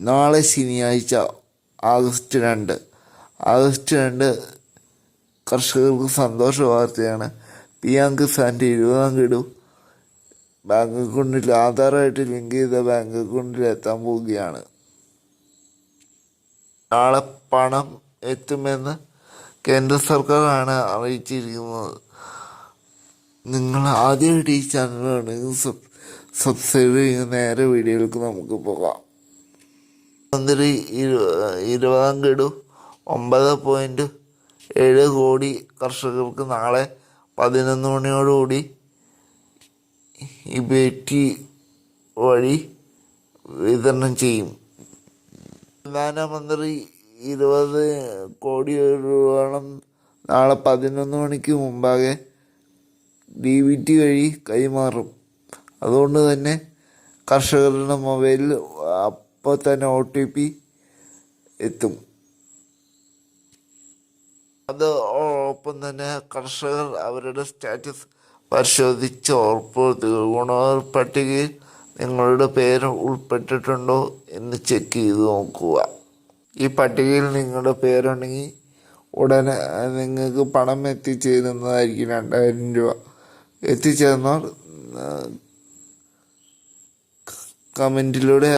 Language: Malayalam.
നാളെ ശനിയാഴ്ച ആഗസ്റ്റ് രണ്ട്. ആഗസ്റ്റ് രണ്ട് കർഷകർക്ക് സന്തോഷ വാർത്തയാണ്. പി എം കിസാന്റെ ഇരുപതാം ഗഡു ബാങ്ക് അക്കൗണ്ടിൽ ആധാറായിട്ട് ലിങ്ക് ചെയ്ത ബാങ്ക് അക്കൗണ്ടിൽ എത്താൻ പോവുകയാണ്. നാളെ പണം എത്തുമെന്ന് കേന്ദ്ര സർക്കാരാണ് അറിയിച്ചിരിക്കുന്നത്. നിങ്ങൾ ആദ്യമായിട്ട് ഈ ചാനലാണെങ്കിൽ സബ് സബ്സ്ക്രൈബ് ചെയ്യുന്ന നേരെ വീഡിയോകൾക്ക് നമുക്ക് പോകാം. മന്ത്രി ഇരു ഇരുപതാം ഒമ്പത് പോയിന്റ് ഏഴ് കോടി കർഷകർക്ക് നാളെ പതിനൊന്ന് മണിയോടുകൂടി ഈ ബേറ്റി വഴി വിതരണം ചെയ്യും. പ്രധാനമന്ത്രി ഇരുപത് കോടി രൂപ നാളെ പതിനൊന്ന് മണിക്ക് മുമ്പാകെ ഡി വി ടി വഴി കൈമാറും. അതുകൊണ്ട് തന്നെ കർഷകരുടെ മൊബൈലിൽ അപ്പോൾ തന്നെ ഒ ടി പി എത്തും. അത് ഒപ്പം തന്നെ കർഷകർ അവരുടെ സ്റ്റാറ്റസ് പരിശോധിച്ച് ഉറപ്പുവരുത്തുക ഗുണഭോക്തൃ പട്ടികയിൽ നിങ്ങളുടെ പേര് ഉൾപ്പെട്ടിട്ടുണ്ടോ എന്ന് ചെക്ക് ചെയ്ത് നോക്കുക. ഈ പട്ടികയിൽ നിങ്ങളുടെ പേരുണ്ടെങ്കിൽ ഉടനെ നിങ്ങൾക്ക് പണം എത്തിച്ചേരുന്നതായിരിക്കും രണ്ടായിരം രൂപ. എത്തിച്ചേർന്നവർ കമന്റിലൂടെ